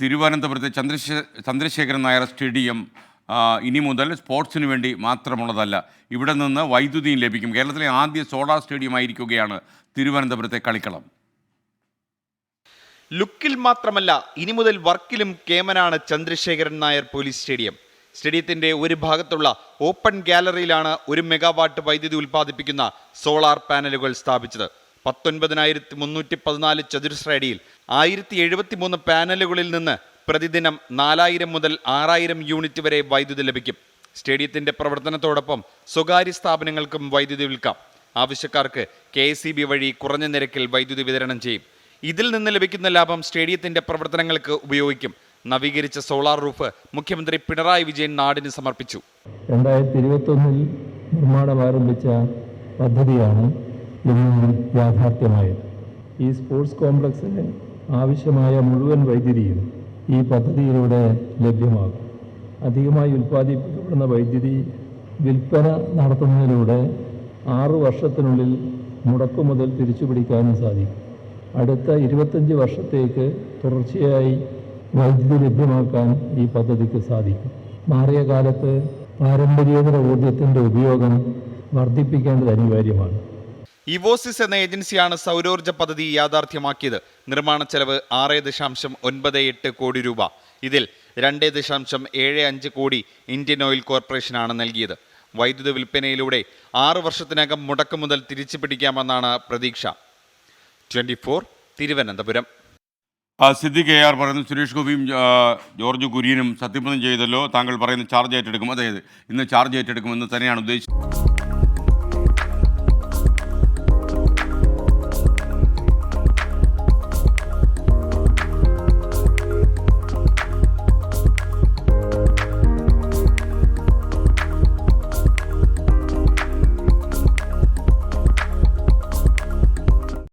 തിരുവനന്തപുരത്തെ ചന്ദ്രശേ ചന്ദ്രശേഖരൻ നായർ സ്റ്റേഡിയം ഇനി മുതൽ സ്പോർട്സിന് വേണ്ടി മാത്രമുള്ളതല്ല. ഇവിടെ നിന്ന് വൈദ്യുതിയും ലഭിക്കും. കേരളത്തിലെ ആദ്യ സോളാർ സ്റ്റേഡിയം ആയിരിക്കുകയാണ് തിരുവനന്തപുരത്തെ കളിക്കളം. ലുക്കിൽ മാത്രമല്ല ഇനി മുതൽ വർക്കിലും കേമനാണ് ചന്ദ്രശേഖരൻ നായർ പോലീസ് സ്റ്റേഡിയം. സ്റ്റേഡിയത്തിന്റെ ഒരു ഭാഗത്തുള്ള ഓപ്പൺ ഗാലറിയിലാണ് ഒരു മെഗാവാട്ട് വൈദ്യുതി ഉൽപ്പാദിപ്പിക്കുന്ന സോളാർ പാനലുകൾ സ്ഥാപിച്ചത്. പത്തൊൻപതിനായിരത്തി മുന്നൂറ്റി പതിനാല് ചതുരശ്ര അടിയിൽ ആയിരത്തി എഴുപത്തി മൂന്ന് പാനലുകളിൽ നിന്ന് പ്രതിദിനം നാലായിരം മുതൽ ആറായിരം യൂണിറ്റ് വരെ വൈദ്യുതി ലഭിക്കും. സ്റ്റേഡിയത്തിന്റെ പ്രവർത്തനത്തോടൊപ്പം സ്വകാര്യ സ്ഥാപനങ്ങൾക്കും വൈദ്യുതി വിൽക്കാം. ആവശ്യക്കാർക്ക് കെ വഴി കുറഞ്ഞ നിരക്കിൽ വൈദ്യുതി വിതരണം ചെയ്യും. ഇതിൽ നിന്ന് ലഭിക്കുന്ന ലാഭം സ്റ്റേഡിയത്തിന്റെ പ്രവർത്തനങ്ങൾക്ക് ഉപയോഗിക്കും. നവീകരിച്ച സോളാർ റൂഫ് മുഖ്യമന്ത്രി പിണറായി വിജയൻ നാടിന് സമർപ്പിച്ചു. രണ്ടായിരത്തി ഇരുപത്തൊന്നിൽ നിർമ്മാണം ആരംഭിച്ച പദ്ധതിയാണ് ഇന്ന് യാഥാർത്ഥ്യമായത്. ഈ സ്പോർട്സ് കോംപ്ലക്സിന് ആവശ്യമായ മുഴുവൻ വൈദ്യുതിയും ഈ പദ്ധതിയിലൂടെ ലഭ്യമാകും. അധികമായി ഉൽപ്പാദിപ്പിക്കപ്പെടുന്ന വൈദ്യുതി വിൽപ്പന നടത്തുന്നതിലൂടെ ആറു വർഷത്തിനുള്ളിൽ മുടക്കുമുതൽ തിരിച്ചുപിടിക്കാനും സാധിക്കും. അടുത്ത ഇരുപത്തഞ്ച് വർഷത്തേക്ക് തുടർച്ചയായി വൈദ്യുതി ലഭ്യമാക്കാൻ ഈ പദ്ധതിക്ക് സാധിക്കും. മാറിയ കാലത്ത് പാരമ്പര്യേതര ഊർജത്തിന്റെ ഉപയോഗം വർദ്ധിപ്പിക്കേണ്ടത് അനിവാര്യമാണ്. ഇവോസിസ് എന്ന ഏജൻസിയാണ് സൗരോർജ പദ്ധതി യാഥാർത്ഥ്യമാക്കിയത്. നിർമ്മാണ ചെലവ് ആറ് ദശാംശം ഒൻപത് എട്ട് കോടി രൂപ. ഇതിൽ രണ്ട് ദശാംശം ഏഴ് അഞ്ച് കോടി ഇന്ത്യൻ ഓയിൽ കോർപ്പറേഷനാണ് നൽകിയത്. വൈദ്യുത വിൽപ്പനയിലൂടെ ആറ് വർഷത്തിനകം മുടക്ക് മുതൽ തിരിച്ചു പിടിക്കാമെന്നാണ് പ്രതീക്ഷ. Twenty four Thiruvananthapuram. Siddique K R പറയുന്നു സുരേഷ് ഗോപിയും ജോർജ് കുര്യനും സത്യപ്രതിജ്ഞ ചെയ്തല്ലോ. താങ്കൾ പറയുന്ന ചാർജ് ഏറ്റെടുക്കും. അതായത് ഇന്ന് ചാർജ് ഏറ്റെടുക്കുമെന്ന് തന്നെയാണ് ഉദ്ദേശിച്ചത്.